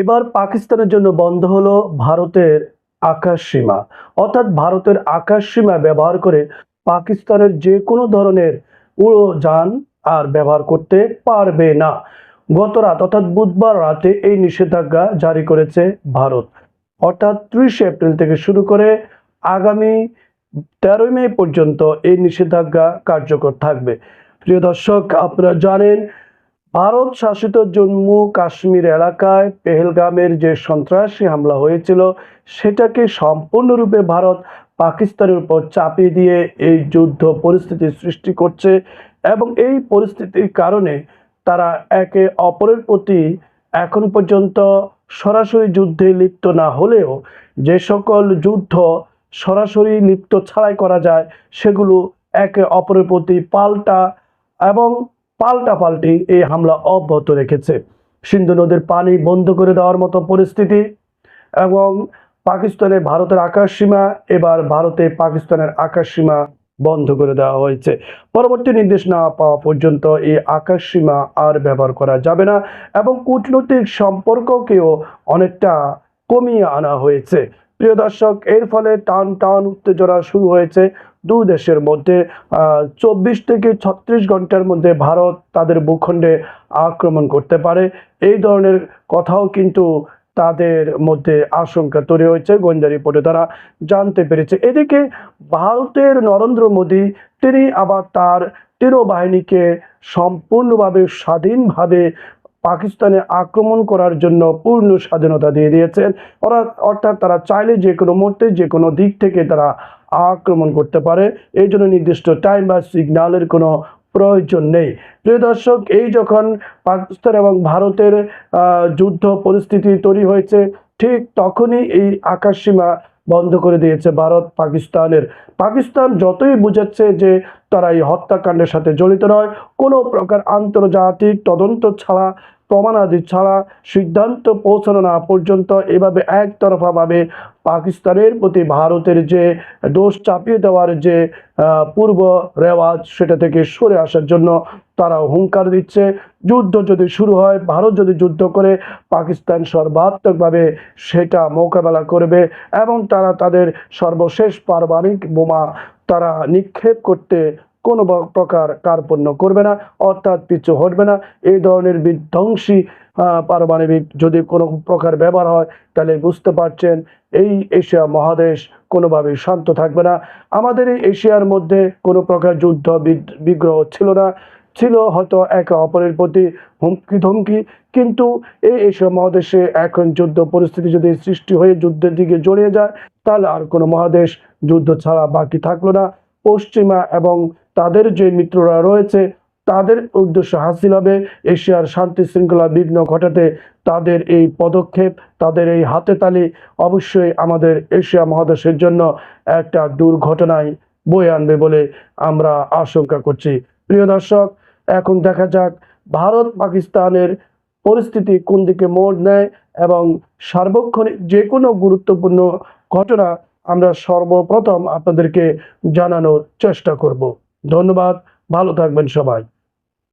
এবার পাকিস্তানের জন্য বন্ধ হলো ভারতের আকাশ সীমা। অর্থাৎ ভারতের আকাশ সীমা ব্যবহার করে পাকিস্তানের যে কোনো ধরনের উড়োযান আর ব্যবহার করতে পারবে না। গত রাত, অর্থাৎ বুধবার রাতে এই নিষেধাজ্ঞা জারি করেছে ভারত। অর্থাৎ ত্রিশে এপ্রিল থেকে শুরু করে আগামী তেরোই মে পর্যন্ত এই নিষেধাজ্ঞা কার্যকর থাকবে। প্রিয় দর্শক, আপনারা জানেন ভারত শাসিত জম্মু কাশ্মীর এলাকায় পেহেলগামের যে সন্ত্রাসী হামলা হয়েছিল, সেটাকে সম্পূর্ণরূপে ভারত পাকিস্তানের উপর চাপিয়ে দিয়ে এই যুদ্ধ পরিস্থিতি সৃষ্টি করছে এবং এই পরিস্থিতির কারণে তারা একে অপরের প্রতি এখন পর্যন্ত সরাসরি যুদ্ধে লিপ্ত না হলেও যে সকল যুদ্ধ সরাসরি লিপ্ত ছাড়াই করা যায়, সেগুলো একে অপরের প্রতি পাল্টা এবং পাল্টাপাল্টি এই হামলা অব্যাহত রেখেছে। সিন্ধু নদীর পানি বন্ধ করে দেওয়ার মতো পরিস্থিতি এবং পাকিস্তানে ভারতের আকাশ সীমা, এবার ভারতে পাকিস্তানের আকাশ সীমা বন্ধ করে দেওয়া হয়েছে। পরবর্তী নির্দেশ না পাওয়া পর্যন্ত এই আকাশ সীমা আর ব্যবহার করা যাবে না এবং কূটনৈতিক সম্পর্ককেও অনেকটা কমিয়ে আনা হয়েছে। প্রিয় দর্শক, এর ফলে টান টান উত্তেজনা শুরু হয়েছে। দুই দেশের মধ্যে চব্বিশ থেকে ছত্রিশ ঘণ্টার মধ্যে ভারত তাদের ভূখণ্ডে আক্রমণ করতে পারে। এই ধরনের কথাও কিন্তু তাদের মধ্যে আশঙ্কা তৈরি হয়েছে গোয়েন্দা রিপোর্টে। তারা জানতে পেরেছে। এদিকে ভারতের নরেন্দ্র মোদী, তিনি আবার তার তীর বাহিনীকে সম্পূর্ণভাবে স্বাধীনভাবে পাকিস্তানে আক্রমণ করার জন্য পূর্ণ স্বাধীনতা দিয়ে দিয়েছেন। ওরা অর্থাৎ তারা চাইলে যে কোনো মুহূর্তে যে কোনো দিক থেকে তারা আক্রমণ করতে পারে। এই জন্য নির্দিষ্ট টাইম বা সিগন্যালের কোনো প্রয়োজন নেই। প্রিয় দর্শক, এই যখন পাকিস্তান এবং ভারতের যুদ্ধ পরিস্থিতি তৈরি হয়েছে, ঠিক তখনই এই আকাশসীমা বন্ধ করে দিয়েছে ভারত পাকিস্তানের। পাকিস্তান যতই বুঝাচ্ছে যে তারা এই হত্যাকাণ্ডের সাথে জড়িত নয়, কোনো প্রকার আন্তর্জাতিক তদন্ত ছাড়া প্রমাণাদি ছাড়া সিদ্ধান্ত পৌঁছানো না পর্যন্ত এভাবে একতরফাভাবে পাকিস্তানের প্রতি ভারতের যে দোষ চাপিয়ে দেওয়ার যে পূর্ব রেওয়াজ সেটা থেকে সরে আসার জন্য তারা হুঙ্কার দিচ্ছে। যুদ্ধ যদি শুরু হয়, ভারত যদি যুদ্ধ করে, পাকিস্তান সর্বাত্মকভাবে সেটা মোকাবেলা করবে এবং তারা তাদের সর্বশেষ পারমাণবিক বোমা তারা নিক্ষেপ করতে কোনো প্রকার কার্পণ্য করবে না, অর্থাৎ পিছু হটবে না। এই ধরনের বিধ্বংসী পারমাণবিক যদি কোনো প্রকার ব্যবহার হয়, তাহলে বুঝতে পারছেন এই এশিয়া মহাদেশ কোনোভাবেই শান্ত থাকবে না। আমাদের এই এশিয়ার মধ্যে কোনো প্রকার যুদ্ধ বিগ্রহ ছিল না। ছিল হয়তো একে অপরের প্রতি হুমকি ধমকি কিন্তু এই এশিয়া মহাদেশে এখন যুদ্ধ পরিস্থিতি যদি সৃষ্টি হয়ে যুদ্ধের দিকে জড়িয়ে যায়, তাহলে আর কোনো মহাদেশ যুদ্ধ ছাড়া বাকি থাকল না। পশ্চিমা এবং তাদের যে মিত্ররা রয়েছে, তাদের উদ্দেশ্য হাসিল হবে। এশিয়ার শান্তি শৃঙ্খলা বিঘ্ন ঘটাতে তাদের এই পদক্ষেপ, তাদের এই হাতে তালি অবশ্যই আমাদের এশিয়া মহাদেশের জন্য একটা দুর্ঘটনায় বয়ে আনবে বলে আমরা আশঙ্কা করছি। প্রিয় দর্শক, এখন দেখা যাক ভারত পাকিস্তানের পরিস্থিতি কোন দিকে মোড় নেয় এবং সার্বক্ষণিক যে কোনো গুরুত্বপূর্ণ ঘটনা আমরা সর্বপ্রথম আপনাদেরকে জানানোর চেষ্টা করব। ধন্যবাদ ভালো থাকবেন সবাই।